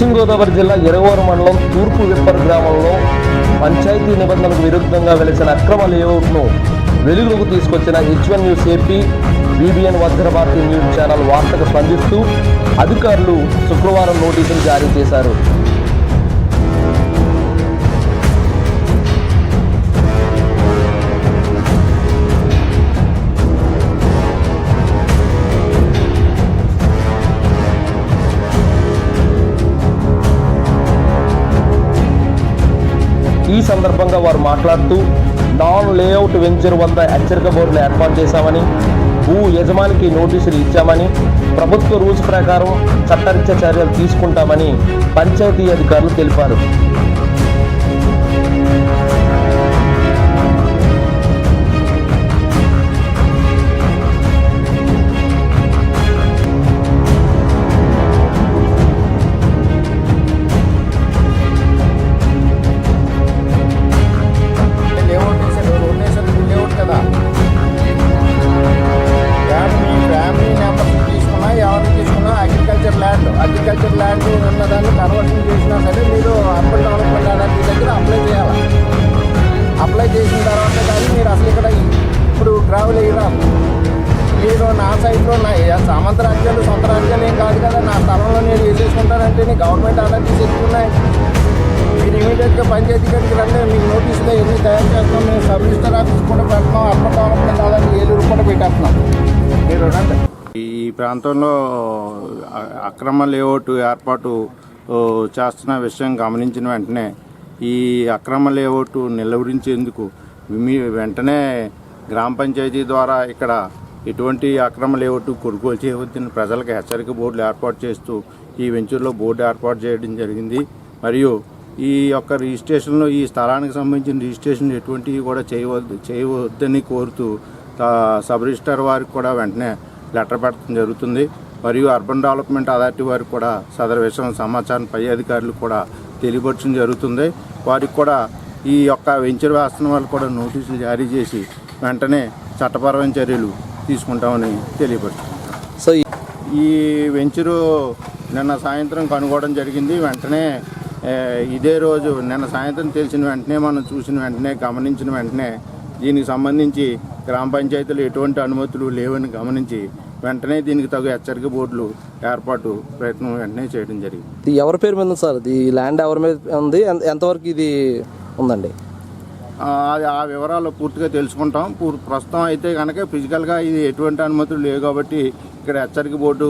పశ్చిమ గోదావరి జిల్లా ఎరగోర మండలం తూర్పు విప్పర్ గ్రామంలో పంచాయతీ నిబంధనలకు విరుద్ధంగా వెలిసిన అక్రమ లేఅవుట్ను వెలుగులోకి తీసుకొచ్చిన H one news AP BBN Vajrabharati news channel వార్తకు స్పందిస్తూ అధికారులు శుక్రవారం నోటీసులు జారీ చేశారు. ఈ సందర్భంగా వారు మాట్లాడుతూ నాన్ లేఅవుట్ వెంచర్ వద్ద హెచ్చరిక బోర్డును ఏర్పాటు చేశామని భూ యజమానికి నోటీసులు ఇచ్చామని ప్రభుత్వ రూల్స్ ప్రకారం చట్టరీత్యా చర్యలు తీసుకుంటామని పంచాయతీ అధికారులు తెలిపారు. ట్రావెల్ గ్రావులు మీరు నా సైడ్లో నా సామంత రాజ్యాలు సొంత రాజ్యాలు ఏం కాదు కదా. నా స్థలంలో నేను వేసేసుకుంటానంటే నీ గవర్నమెంట్ ఆర్డర్ తీసేసుకున్నాయి మీరు ఇమీడియట్గా పంచాయతీ గడికి రండి. మీకు నోటీసులు ఎన్ని తయారు చేస్తాం. మేము సబ్ రిజిస్టర్ ఆఫీస్ కూడా పెడతాం. అప్పటి డెవలప్మెంట్ ఆర్డర్ ఏలూరు కూడా పెట్టేస్తున్నాం. మీరు రండి. ఈ ప్రాంతంలో అక్రమ లేఅవుట్ ఏర్పాటు చేస్తున్న విషయం గమనించిన వెంటనే ఈ అక్రమ లేఅవుట్ నిలువరించేందుకు మీ వెంటనే గ్రామ పంచాయతీ ద్వారా ఇక్కడ ఎటువంటి అక్రమ లేవట్టు కొనుగోలు చేయవద్దని ప్రజలకు హెచ్చరిక బోర్డులు ఏర్పాటు చేస్తూ ఈ వెంచర్లో బోర్డు ఏర్పాటు చేయడం జరిగింది. మరియు ఈ యొక్క రిజిస్ట్రేషన్లో ఈ స్థలానికి సంబంధించిన రిజిస్ట్రేషన్ ఎటువంటివి కూడా చేయవద్దు చేయవద్దని కోరుతూ సబ్ రిజిస్టర్ వారికి కూడా వెంటనే లెటర్ పెట్టడం జరుగుతుంది. మరియు అర్బన్ డెవలప్మెంట్ అథారిటీ వారికి కూడా సదరు విషయం సమాచారం పై అధికారులు కూడా తెలియపరచడం జరుగుతుంది. వారికి కూడా ఈ యొక్క వెంచర్ వేస్తున్న వాళ్ళు కూడా నోటీసులు జారీ చేసి వెంటనే చట్టపరమైన చర్యలు తీసుకుంటామని తెలియపరుచుకుంటాం సో ఈ వెంచరు నిన్న సాయంత్రం కనుగోవడం జరిగింది. వెంటనే ఇదే రోజు నిన్న సాయంత్రం తెలిసిన వెంటనే మనం చూసిన వెంటనే గమనించిన వెంటనే దీనికి సంబంధించి గ్రామ పంచాయతీలు ఎటువంటి అనుమతులు లేవని గమనించి వెంటనే దీనికి తగు హెచ్చరిక బోర్డులు ఏర్పాటు ప్రయత్నం వెంటనే చేయడం జరిగింది. ఎవరి పేరు మీద ఉంది సార్? ఇది ల్యాండ్ ఎవరి మీద ఉంది? ఎంత- ఎంతవరకు ఇది ఉందండి? అది ఆ వివరాలు పూర్తిగా తెలుసుకుంటాం. ప్రస్తుతం అయితే కనుక ఫిజికల్గా ఇది ఎటువంటి అనుమతులు లేవు కాబట్టి ఇక్కడ హెచ్చరిక బోర్డు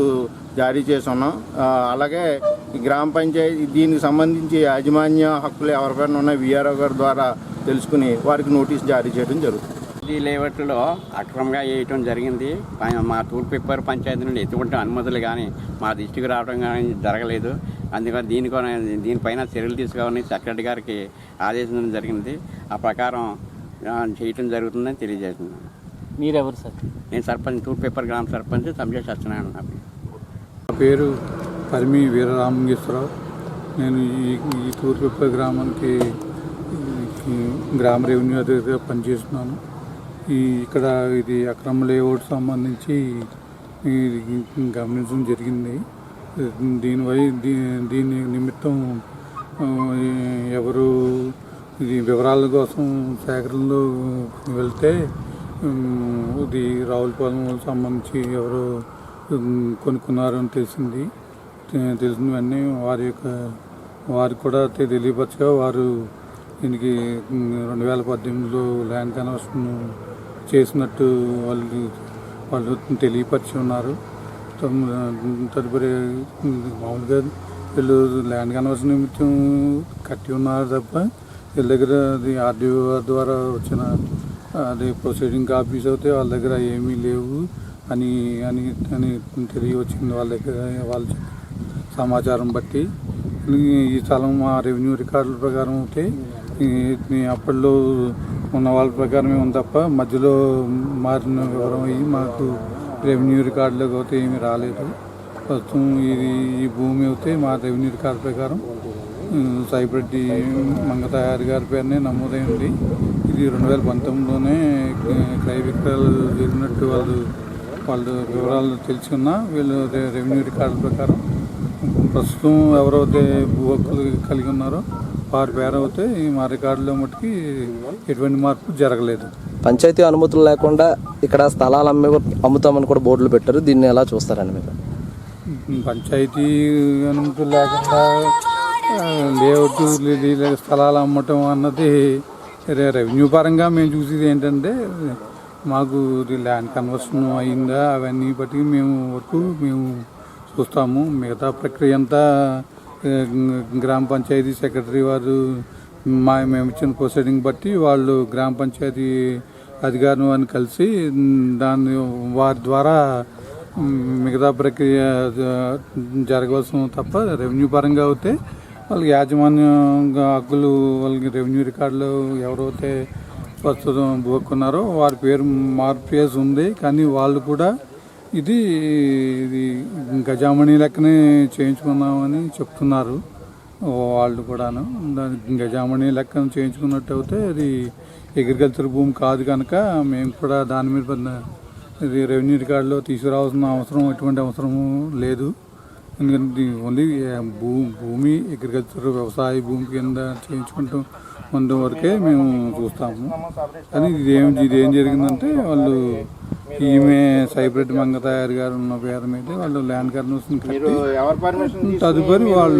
జారీ చేసి ఉన్నాం. అలాగే గ్రామ పంచాయతీ దీనికి సంబంధించి యాజమాన్య హక్కులు ఎవరిపైన ఉన్నాయి విఆర్ఓ గారి ద్వారా తెలుసుకుని వారికి నోటీస్ జారీ చేయడం జరుగుతుంది. ఈ లేఅవుట్లో అక్రమంగా వేయటం జరిగింది. మా తూర్పుపేపర్ పంచాయతీ నుండి ఎటువంటి అనుమతులు కానీ మా దృష్టికి రావడం కానీ జరగలేదు. అందుకని దీనికొని దీనిపైన చర్యలు తీసుకోవాలని సెక్రటరీ గారికి ఆదేశించడం జరిగింది. ఆ ప్రకారం చేయటం జరుగుతుందని తెలియజేస్తున్నాను. మీరెవరు సార్? నేను సర్పంచ్ తూర్పుపేపర్ గ్రామ సర్పంచ్ సంజయ్ సత్యనారాయణ నా పేరు. పరిమి వీరరామలింగేశ్వరరావు నేను ఈ ఈ తూర్పుపై గ్రామానికి ఈ గ్రామ రెవెన్యూ అధికారిగా పనిచేస్తున్నాను. ఈ ఇక్కడ ఇది అక్రమ లేఅవుట్ సంబంధించి గమనించడం జరిగింది. దీనివై దీ దీని నిమిత్తం ఎవరు ఇది వివరాల కోసం సేకరణలో వెళ్తే ఇది రావులపాలెం సంబంధించి ఎవరు కొనుక్కున్నారని తెలిసింది. తెలిసినవన్నీ తెలిసిన వెంటనే వారి యొక్క వారికి కూడా తెలియపరచగా వారు దీనికి రెండు వేల పద్దెనిమిదిలో ల్యాండ్ కన్వర్షన్ చేసినట్టు వాళ్ళు వాళ్ళు తెలియపరిచి ఉన్నారు తదుపరి మామూలుగా వీళ్ళు ల్యాండ్ కన్వర్షన్ నిమిత్తం కట్టి ఉన్నారు తప్ప వీళ్ళ దగ్గర అది ఆర్డీఓ ద్వారా వచ్చిన అది ప్రొసీడింగ్ కాపీస్ అయితే వాళ్ళ దగ్గర ఏమీ లేవు అని అని అని తెలియవచ్చింది వాళ్ళ దగ్గర వాళ్ళ సమాచారం బట్టి. ఈ- స్థలం మా రెవెన్యూ రికార్డుల ప్రకారం అయితే అప్పట్లో ఉన్న వాళ్ళ ప్రకారమే ఉంది తప్ప మధ్యలో మారిన వివరం అయ్యి మాకు రెవెన్యూ రికార్డులోకి అయితే ఏమీ రాలేదు. ప్రస్తుతం ఇది ఈ భూమి అయితే మా రెవెన్యూ రికార్డు ప్రకారం ఉమ్, సాయిరెడ్డి మంగతయారి గారి పేరునే నమోదైంది ఇది రెండు వేల పంతొమ్మిదిలోనే క్రయ విక్రయాలు జరిగినట్టు వాళ్ళు వాళ్ళు వివరాలు తెలుసుకున్నా వీళ్ళు రెవెన్యూ రికార్డుల ప్రకారం. ప్రస్తుతం ఎవరైతే భూ హక్కులు కలిగి ఉన్నారో వారి అయితే మా రికార్డులో మట్టుకి ఎటువంటి మార్పు జరగలేదు. పంచాయతీ అనుమతులు లేకుండా ఇక్కడ స్థలాలు అమ్మే అమ్ముతామని కూడా బోర్డులు పెట్టారు. దీన్ని ఎలా చూస్తారండి మీరు? పంచాయతీ అనుమతులు లేకుండా లేఅవుట్ స్థలాలు అమ్మటం అన్నది రెవెన్యూ పరంగా మేము చూసేది ఏంటంటే మాకు ల్యాండ్ కన్వర్షన్ అయిందా అవన్నీ బట్టి మేము వరకు మేము చూస్తాము. మిగతా ప్రక్రియ అంతా గ్రామ పంచాయతీ సెక్రటరీ వారు మా మేము ఇచ్చిన ప్రొసీడింగ్ బట్టి వాళ్ళు గ్రామ పంచాయతీ అధికారులు వారిని కలిసి దాన్ని వారి ద్వారా మిగతా ప్రక్రియ జరగవలసిన తప్ప రెవెన్యూ పరంగా అయితే వాళ్ళకి యాజమాన్యంగా హక్కులు వాళ్ళకి రెవెన్యూ రికార్డులు ఎవరైతే ప్రస్తుతం బోక్కున్నారో వారి పేరు మార్పు చేసి ఉంది. కానీ వాళ్ళు కూడా ఇది ఇది గజామణి లెక్కనే చేయించుకున్నామని చెప్తున్నారు వాళ్ళు కూడాను. దానికి గజామణి లెక్కన చేయించుకున్నట్టు అయితే అది అగ్రికల్చర్ భూమి కాదు కనుక మేము కూడా దాని మీద ఇది రెవెన్యూ రికార్డులో తీసుకురావాల్సిన అవసరం ఎటువంటి అవసరము లేదు. ఎందుకంటే ఓన్లీ భూ భూమి అగ్రికల్చర్ వ్యవసాయ భూమి కింద చేయించుకుంటూ ఉండే వరకే మేము చూస్తాము. కానీ ఇదేం ఇదేం జరిగిందంటే వాళ్ళు ఈమె సైబ్రెడ్ మంగ తయారు గారు ఉన్న పేరు మీద వాళ్ళు ల్యాండ్ కన్వర్షన్ తదుపరి వాళ్ళు